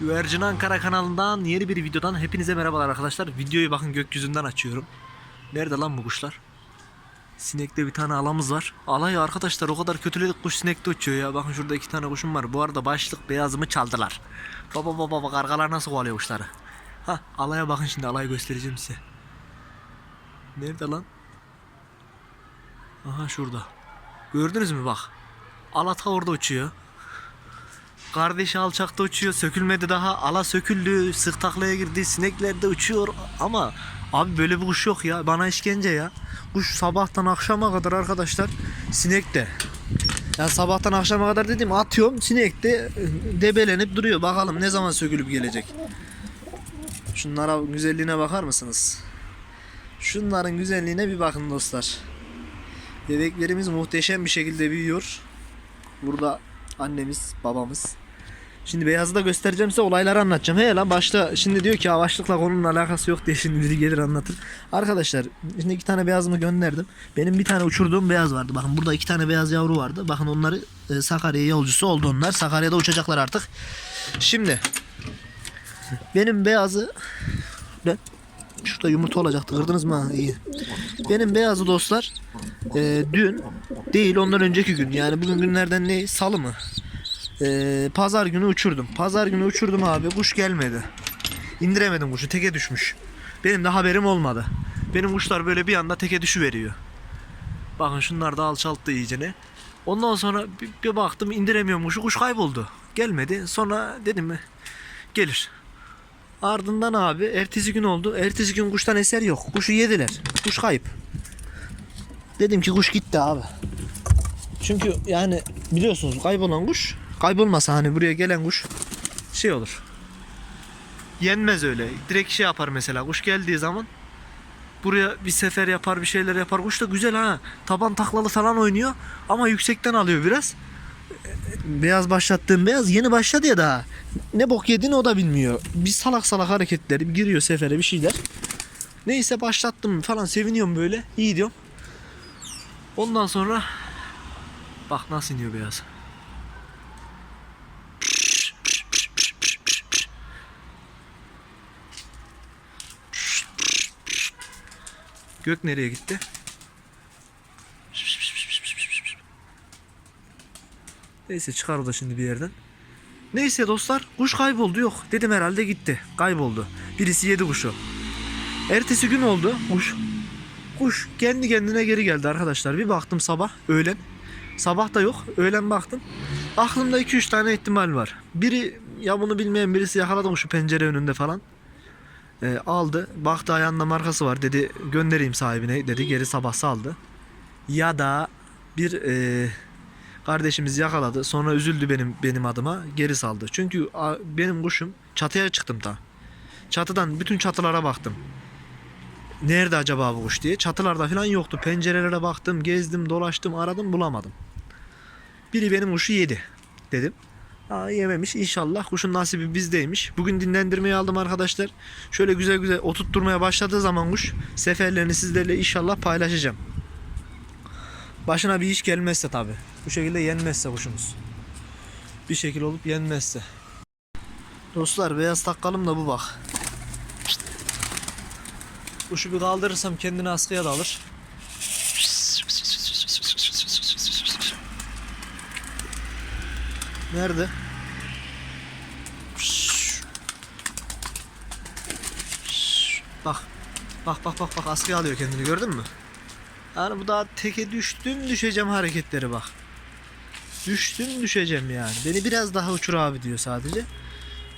Güvercin Ankara kanalından yeni bir videodan hepinize merhabalar arkadaşlar. Videoyu bakın gökyüzünden açıyorum. Nerede lan bu kuşlar? Sinekte bir tane alamız var. Alayı arkadaşlar o kadar kötüledik kuş sinekte uçuyor ya. Bakın şurada iki tane kuşum var. Bu arada başlık beyazımı çaldılar. Baba baba baba kargalar nasıl kovalıyor kuşları. Ha alaya bakın şimdi alayı göstereceğim size. Nerede lan? Aha şurada. Gördünüz mü bak. Alata orada uçuyor. Kardeşi alçakta uçuyor. Sökülmedi daha. Ala söküldü. Sık taklaya girdi. Sinekler de uçuyor. Ama abi böyle bir kuş yok ya. Bana işkence ya. Kuş sabahtan akşama kadar arkadaşlar sinekte. Ya sabahtan akşama kadar dedim atıyorum sinek de e, debelenip duruyor. Bakalım ne zaman sökülüp gelecek. Şunlara güzelliğine bakar mısınız? Şunların güzelliğine bir bakın dostlar. Bebeklerimiz muhteşem bir şekilde büyüyor. Burada annemiz, babamız. Şimdi beyazı da göstereceğim size olayları anlatacağım. He lan başta şimdi diyor ki avaçlıkla konunun alakası yok diye şimdi biri gelir anlatır. Arkadaşlar şimdi iki tane beyazımı gönderdim. Benim bir tane uçurduğum beyaz vardı. Bakın burada iki tane beyaz yavru vardı. Bakın onları e, Sakarya yolcusu oldu onlar. Sakarya'da uçacaklar artık. Şimdi benim beyazı ben şurada yumurta olacaktı. Kırdınız mı? Ha. Benim beyazı dostlar e, dün değil ondan önceki gün yani bugün günlerden ne salı mı? E, pazar günü uçurdum. Pazar günü uçurdum abi kuş gelmedi. İndiremedim kuşu teke düşmüş. Benim de haberim olmadı. Benim kuşlar böyle bir anda teke düşü veriyor. Bakın şunlar da alçalttı iyicene. Ondan sonra bir, bir baktım indiremiyorum kuşu. Kuş kayboldu. Gelmedi. Sonra dedim mi gelir. Ardından abi ertesi gün oldu. Ertesi gün kuştan eser yok. Kuşu yediler. Kuş kayıp. Dedim ki kuş gitti abi. Çünkü yani biliyorsunuz kaybolan kuş kaybolmasa hani buraya gelen kuş şey olur. Yenmez öyle. Direkt şey yapar mesela. Kuş geldiği zaman buraya bir sefer yapar bir şeyler yapar. Kuş da güzel ha. Taban taklalı falan oynuyor ama yüksekten alıyor biraz. Beyaz başlattığım beyaz yeni başladı ya daha. Ne bok yediğini o da bilmiyor. Bir salak salak hareketleri giriyor sefere bir şeyler. Neyse başlattım falan seviniyorum böyle. İyi diyorum. Ondan sonra bak nasıl iniyor beyaz. Gök nereye gitti? Neyse çıkar o da şimdi bir yerden. Neyse dostlar kuş kayboldu yok. Dedim herhalde gitti. Kayboldu. Birisi yedi kuşu. Ertesi gün oldu kuş. Kuş kendi kendine geri geldi arkadaşlar. Bir baktım sabah öğlen. Sabah da yok. Öğlen baktım. Aklımda 2-3 tane ihtimal var. Biri ya bunu bilmeyen birisi yakaladı kuşu pencere önünde falan. Ee, aldı. Baktı ayağında markası var. Dedi göndereyim sahibine. Dedi geri sabah saldı. Ya da bir e, kardeşimiz yakaladı. Sonra üzüldü benim benim adıma. Geri saldı. Çünkü a, benim kuşum çatıya çıktım da. Çatıdan bütün çatılara baktım. Nerede acaba bu kuş diye. Çatılarda falan yoktu. Pencerelere baktım, gezdim, dolaştım, aradım, bulamadım. Biri benim kuşu yedi dedim. Aa, yememiş. İnşallah kuşun nasibi bizdeymiş. Bugün dinlendirmeyi aldım arkadaşlar. Şöyle güzel güzel oturtturmaya başladığı zaman kuş seferlerini sizlerle inşallah paylaşacağım. Başına bir iş gelmezse tabi. Bu şekilde yenmezse kuşumuz. Bir şekil olup yenmezse. Dostlar beyaz takkalım da bu bak. Kuşu bir kaldırırsam kendini askıya da alır. Nerede? Bak. Bak bak bak bak askıya alıyor kendini gördün mü? Yani bu daha teke düştüm düşeceğim hareketleri bak. Düştüm düşeceğim yani. Beni biraz daha uçur abi diyor sadece.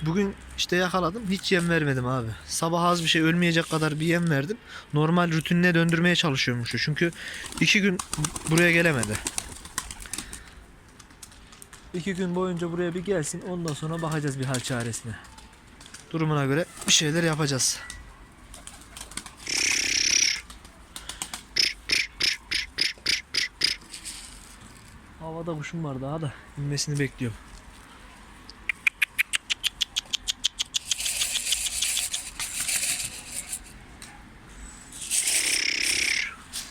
Bugün işte yakaladım. Hiç yem vermedim abi. Sabah az bir şey ölmeyecek kadar bir yem verdim. Normal rutinine döndürmeye çalışıyormuş. Çünkü iki gün buraya gelemedi. İki gün boyunca buraya bir gelsin. Ondan sonra bakacağız bir hal çaresine. Durumuna göre bir şeyler yapacağız. Havada kuşum var daha da inmesini bekliyorum.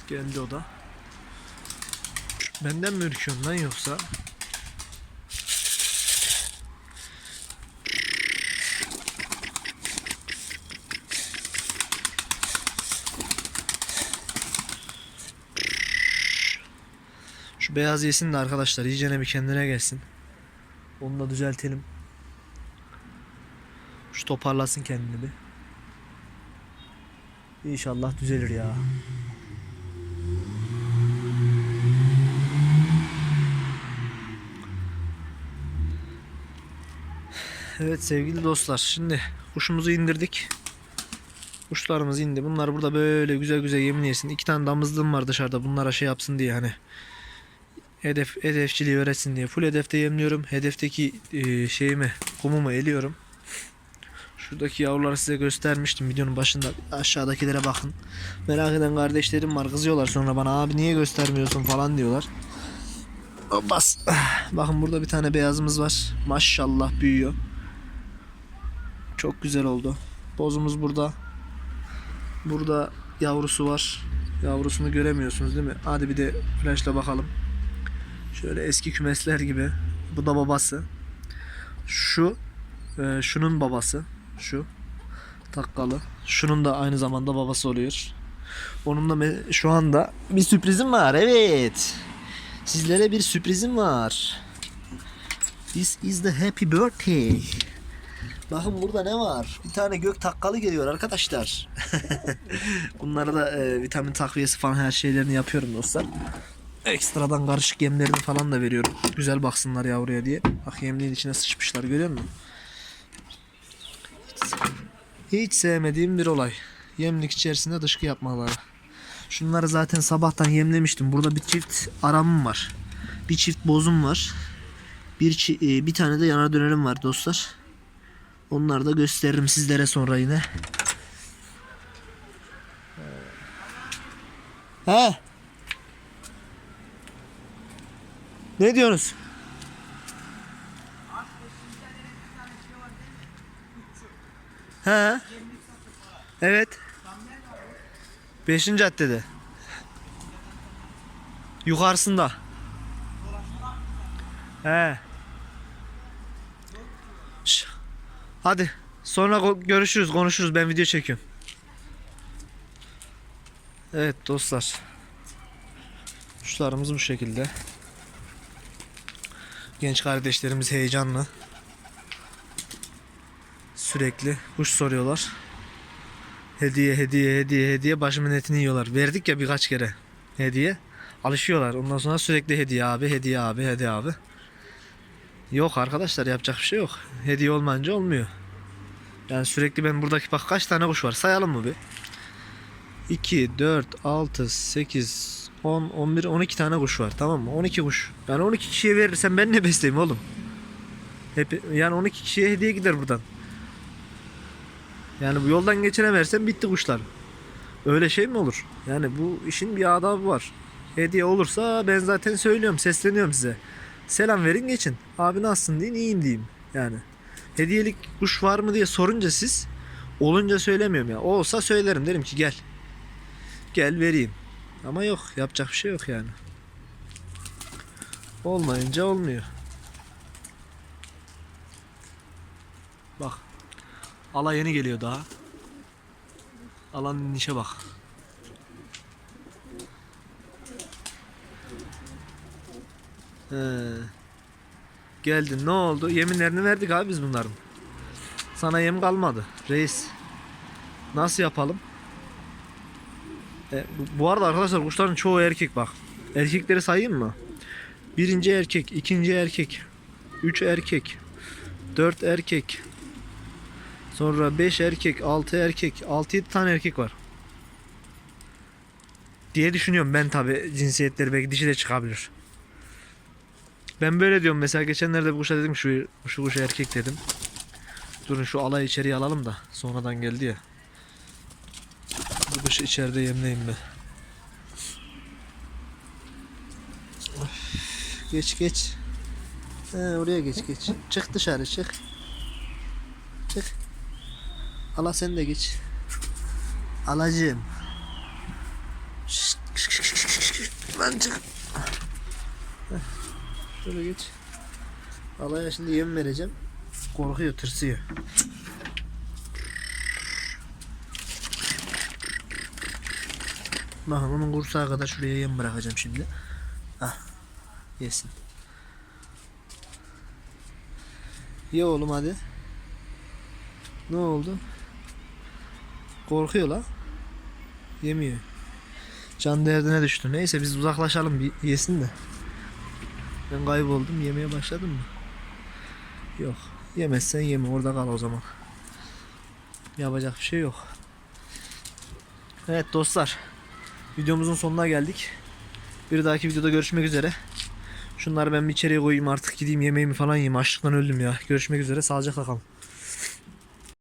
Geldi o da. Benden mi ürküyorsun lan yoksa? Beyaz yesin de arkadaşlar iyicene bir kendine gelsin. Onu da düzeltelim. Şu toparlasın kendini bir. İnşallah düzelir ya. Evet sevgili dostlar şimdi kuşumuzu indirdik. Kuşlarımız indi. Bunlar burada böyle güzel güzel yemin yesin. İki tane damızlığım var dışarıda bunlara şey yapsın diye hani hedef hedefçiliği öğretsin diye. Full hedefte yemliyorum. Hedefteki e, şeyimi kumumu eliyorum. Şuradaki yavruları size göstermiştim videonun başında. Aşağıdakilere bakın. Merak eden kardeşlerim var. Kızıyorlar sonra bana abi niye göstermiyorsun falan diyorlar. Bas. Bakın burada bir tane beyazımız var. Maşallah büyüyor. Çok güzel oldu. Bozumuz burada. Burada yavrusu var. Yavrusunu göremiyorsunuz değil mi? Hadi bir de flashla bakalım. Şöyle eski kümesler gibi. Bu da babası. Şu e, şunun babası. Şu takkalı. Şunun da aynı zamanda babası oluyor. Onun da şu anda bir sürprizim var. Evet. Sizlere bir sürprizim var. This is the happy birthday. Bakın burada ne var? Bir tane gök takkalı geliyor arkadaşlar. Bunlara da e, vitamin takviyesi falan her şeylerini yapıyorum dostlar. Ekstradan karışık yemlerini falan da veriyorum. Güzel baksınlar yavruya diye. Bak yemliğin içine sıçmışlar görüyor musun? Hiç sevmediğim bir olay. Yemlik içerisinde dışkı yapmaları. Şunları zaten sabahtan yemlemiştim. Burada bir çift aramım var. Bir çift bozum var. Bir e, bir tane de yanar dönerim var dostlar. Onları da gösteririm sizlere sonra yine. He? Ne diyorsunuz? He? Evet. Beşinci caddede. Yukarısında. He. Şş. Hadi. Sonra görüşürüz, konuşuruz. Ben video çekiyorum. Evet dostlar. Kuşlarımız bu şekilde. Genç kardeşlerimiz heyecanlı. Sürekli kuş soruyorlar. Hediye, hediye, hediye, hediye başımın etini yiyorlar. Verdik ya birkaç kere hediye. Alışıyorlar. Ondan sonra sürekli hediye abi, hediye abi, hediye abi. Yok arkadaşlar yapacak bir şey yok. Hediye olmayınca olmuyor. Yani sürekli ben buradaki bak kaç tane kuş var sayalım mı bir? 2, 4, 6, 8, 10, 11, 12 tane kuş var tamam mı? 12 kuş. Yani 12 kişiye verirsem ben ne besleyeyim oğlum? Hep, yani 12 kişiye hediye gider buradan. Yani bu yoldan geçene versem bitti kuşlar. Öyle şey mi olur? Yani bu işin bir adabı var. Hediye olursa ben zaten söylüyorum, sesleniyorum size. Selam verin geçin. Abi nasılsın deyin, iyiyim diyeyim. Yani. Hediyelik kuş var mı diye sorunca siz olunca söylemiyorum ya. Olsa söylerim derim ki gel. Gel vereyim. Ama yok yapacak bir şey yok yani. Olmayınca olmuyor. Bak. Ala yeni geliyor daha. Alanın inişe bak. He. Geldin ne oldu? Yeminlerini verdik abi biz bunların. Sana yem kalmadı reis. Nasıl yapalım? E, bu- arada arkadaşlar kuşların çoğu erkek bak. Erkekleri sayayım mı? Birinci erkek, ikinci erkek, üç erkek, dört erkek, sonra beş erkek, altı erkek, altı yedi tane erkek var. Diye düşünüyorum ben tabi cinsiyetleri belki dişi de çıkabilir. Ben böyle diyorum mesela geçenlerde bu kuşa dedim şu, şu kuş erkek dedim. Durun şu alayı içeriye alalım da sonradan geldi ya. Kuşu içeride yemleyeyim ben. Of, Geç geç. He, oraya geç geç. Çık dışarı çık. Çık. Ala sen de geç. Alacığım. Şşt, şşt, şşt, şşt, şşt. Lan çık. Şöyle geç. Alaya şimdi yem vereceğim. Korkuyor, tırsıyor. Bakın onun kursağı kadar şuraya yem bırakacağım şimdi. Ah. Yesin. Ye oğlum hadi. Ne oldu? Korkuyor la. Yemiyor. Can derdine düştü. Neyse biz uzaklaşalım bir yesin de. Ben kayboldum. Yemeye başladın mı? Yok. Yemezsen yeme. Orada kal o zaman. Yapacak bir şey yok. Evet dostlar. Videomuzun sonuna geldik. Bir dahaki videoda görüşmek üzere. Şunları ben bir içeriye koyayım artık gideyim yemeğimi falan yiyeyim. Açlıktan öldüm ya. Görüşmek üzere. Sağlıcakla kalın.